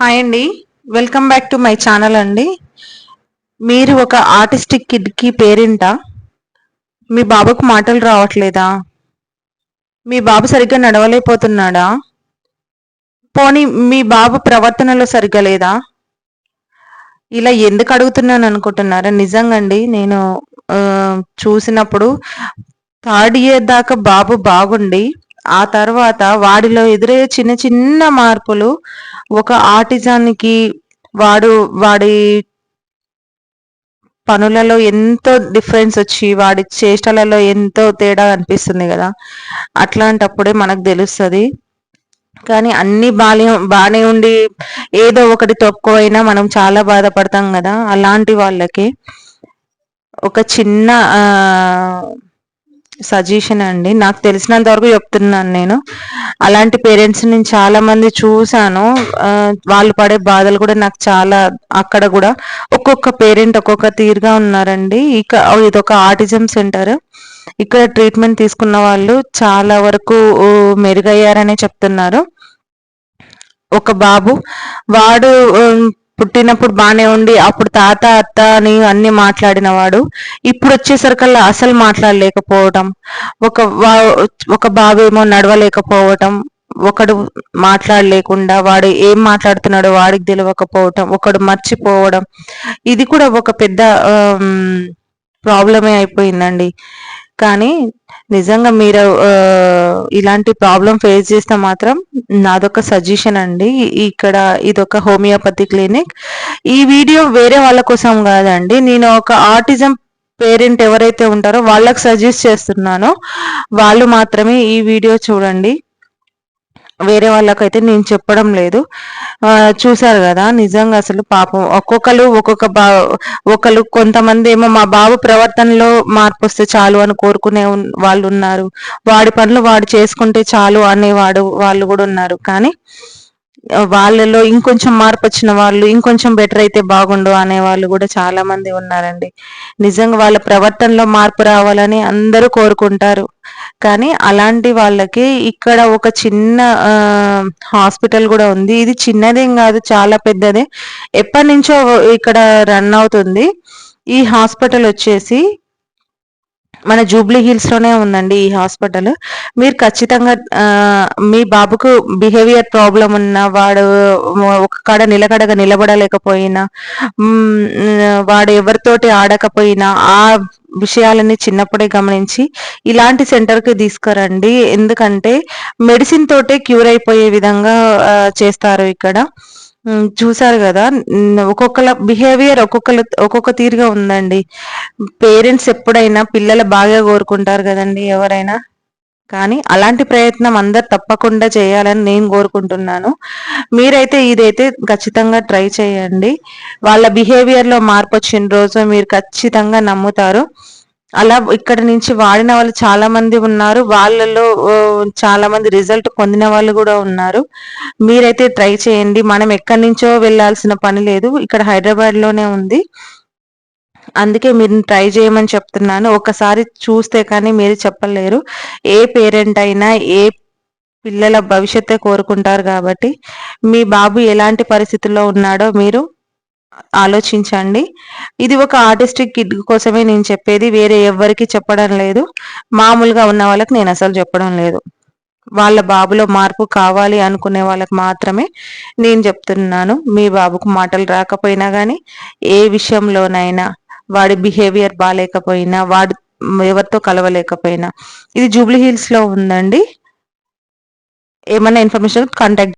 Hi అండి. Welcome back to my channel అండి. మీరు ఒక ఆర్టిస్టిక్ కిడ్కి పేరెంటా? మీ బాబుకు మాటలు రావట్లేదా? మీ బాబు సరిగ్గా నడవలేకపోతున్నాడా? పోనీ మీ బాబు ప్రవర్తనలో సరిగ్గా లేదా? ఇలా ఎందుకు అడుగుతున్నాను అనుకుంటున్నారా? నిజంగా అండి నేను చూసినప్పుడు థర్డ్ ఇయర్ దాకా బాబు బాగుండి ఆ తర్వాత వాడిలో ఎదురయ్యే చిన్న చిన్న మార్పులు ఒక ఆర్టిజానికి వాడు వాడి పనులలో ఎంతో డిఫరెన్స్ వచ్చి వాడి చేష్టలలో ఎంతో తేడా అనిపిస్తుంది కదా. అట్లాంటప్పుడే మనకు తెలుస్తుంది. కానీ అన్ని బాగా బాగానే ఉండి ఏదో ఒకటి తక్కువైనా మనం చాలా బాధపడతాం కదా అలాంటి వాళ్ళకి. ఒక చిన్న సజెషన్ అండి. నాకు తెలిసినంత వరకు చెప్తున్నాను నేను. అలాంటి పేరెంట్స్ నేను చాలా మంది చూశాను. వాళ్ళు పడే బాధలు కూడా నాకు చాలా అక్కడ కూడా ఒక్కొక్క పేరెంట్ ఒక్కొక్క తీరుగా ఉన్నారండి. ఇక ఇది ఒక ఆర్టిజం సెంటర్. ఇక్కడ ట్రీట్మెంట్ తీసుకున్న వాళ్ళు చాలా వరకు మెరుగయ్యారనే చెప్తున్నారు. ఒక బాబు వాడు పుట్టినప్పుడు బాగానే ఉండి అప్పుడు తాత అత్త అని అన్ని మాట్లాడిన వాడు ఇప్పుడు వచ్చేసరికల్లా అసలు మాట్లాడలేకపోవటం. ఒక ఒక బాబేమో ఏమో నడవలేకపోవటం. ఒకడు మాట్లాడలేకుండా వాడు ఏం మాట్లాడుతున్నాడో వాడికి తెలియకపోవటం ఒకడు మర్చిపోవడం. ఇది కూడా ఒక పెద్ద ప్రాబ్లమే అయిపోయిందండి. కానీ నిజంగా మీరు ఇలాంటి ప్రాబ్లం ఫేస్ చేస్తే మాత్రం నాదొక సజెషన్ అండి. ఇక్కడ ఇదొక హోమియోపతి క్లినిక్ ఈ వీడియో వేరే వాళ్ళ కోసం కాదండి. నేను ఒక ఆర్టిజం పేరెంట్ ఎవరైతే ఉంటారో వాళ్ళకి సజెస్ట్ చేస్తున్నానో. వాళ్ళు మాత్రమే ఈ వీడియో చూడండి. వేరే వాళ్ళకైతే నేను చెప్పడం లేదు. చూసారు కదా నిజంగా అసలు పాపం. ఒక్కొక్కరు ఒక్కొక్క బా ఒకరు కొంతమంది ఏమో మా బాబు ప్రవర్తనలో మార్పు వస్తే చాలు అని కోరుకునే వాళ్ళు ఉన్నారు. వాడి పనులు వాడు చేసుకుంటే చాలు అనేవాడు వాళ్ళు కూడా ఉన్నారు. కానీ వాళ్ళలో ఇంకొంచెం మార్పు వచ్చిన వాళ్ళు ఇంకొంచెం బెటర్ అయితే బాగుండు అనే వాళ్ళు కూడా చాలా మంది ఉన్నారండి. నిజంగా వాళ్ళ ప్రవర్తనలో మార్పు రావాలని అందరూ కోరుకుంటారు. కానీ అలాంటి వాళ్ళకి ఇక్కడ ఒక చిన్న హాస్పిటల్ కూడా ఉంది. ఇది చిన్నదేం కాదు చాలా పెద్దదే. ఎప్పటి నుంచో ఇక్కడ రన్ అవుతుంది. ఈ హాస్పిటల్ వచ్చేసి మన జూబ్లీ హిల్స్లోనే ఉందండి ఈ హాస్పిటల్. మీరు ఖచ్చితంగా మీ బాబుకు బిహేవియర్ ప్రాబ్లం ఉన్న వాడు ఒక కాడ నిలకడగా నిలబడలేకపోయినా వాడు ఎవరితోటి ఆడకపోయినా ఆ విషయాలని చిన్నప్పుడే గమనించి ఇలాంటి సెంటర్కి తీసుకురండి. ఎందుకంటే మెడిసిన్ తోటే క్యూర్ అయిపోయే విధంగా చేస్తారు ఇక్కడ. చూసారు కదా ఒక్కొక్కల బిహేవియర్ ఒక్కొక్కరు ఒక్కొక్క తీరుగా ఉందండి. పేరెంట్స్ ఎప్పుడైనా పిల్లల బాగా కోరుకుంటారు కదండి ఎవరైనా. కానీ అలాంటి ప్రయత్నం అందరు తప్పకుండా చేయాలని నేను కోరుకుంటున్నాను. మీరైతే ఇదైతే ఖచ్చితంగా ట్రై చేయండి. వాళ్ళ బిహేవియర్లో మార్పు వచ్చిన రోజు మీరు ఖచ్చితంగా నమ్ముతారు. అలా ఇక్కడ నుంచి వాడిన వాళ్ళు చాలా మంది ఉన్నారు. వాళ్ళలో చాలా మంది రిజల్ట్ పొందిన వాళ్ళు కూడా ఉన్నారు. మీరైతే ట్రై చేయండి. మనం ఎక్కడి నుంచో వెళ్ళాల్సిన పని లేదు. ఇక్కడ హైదరాబాద్లోనే ఉంది. అందుకే మీరు ట్రై చేయమని చెప్తున్నాను. ఒకసారి చూస్తే కానీ మీరు చెప్పలేరు. ఏ పేరెంట్ అయినా ఏ పిల్లల భవిష్యత్తే కోరుకుంటారు కాబట్టి మీ బాబు ఎలాంటి పరిస్థితుల్లో ఉన్నాడో మీరు ఆలోచించండి. ఇది ఒక ఆర్టిస్టిక్ కిడ్ కోసమే నేను చెప్పేది వేరే ఎవ్వరికి చెప్పడం లేదు. మామూలుగా ఉన్న వాళ్ళకి నేను అసలు చెప్పడం లేదు. వాళ్ళ బాబులో మార్పు కావాలి అనుకునే వాళ్ళకి మాత్రమే నేను చెప్తున్నాను. మీ బాబుకు మాటలు రాకపోయినా కానీ ఏ విషయంలోనైనా వాడి బిహేవియర్ బాగాలేకపోయినా వాడు ఎవరితో కలవలేకపోయినా. ఇది జూబ్లీ హిల్స్లో ఉందండి. ఏమైనా ఇన్ఫర్మేషన్ కాంటాక్ట్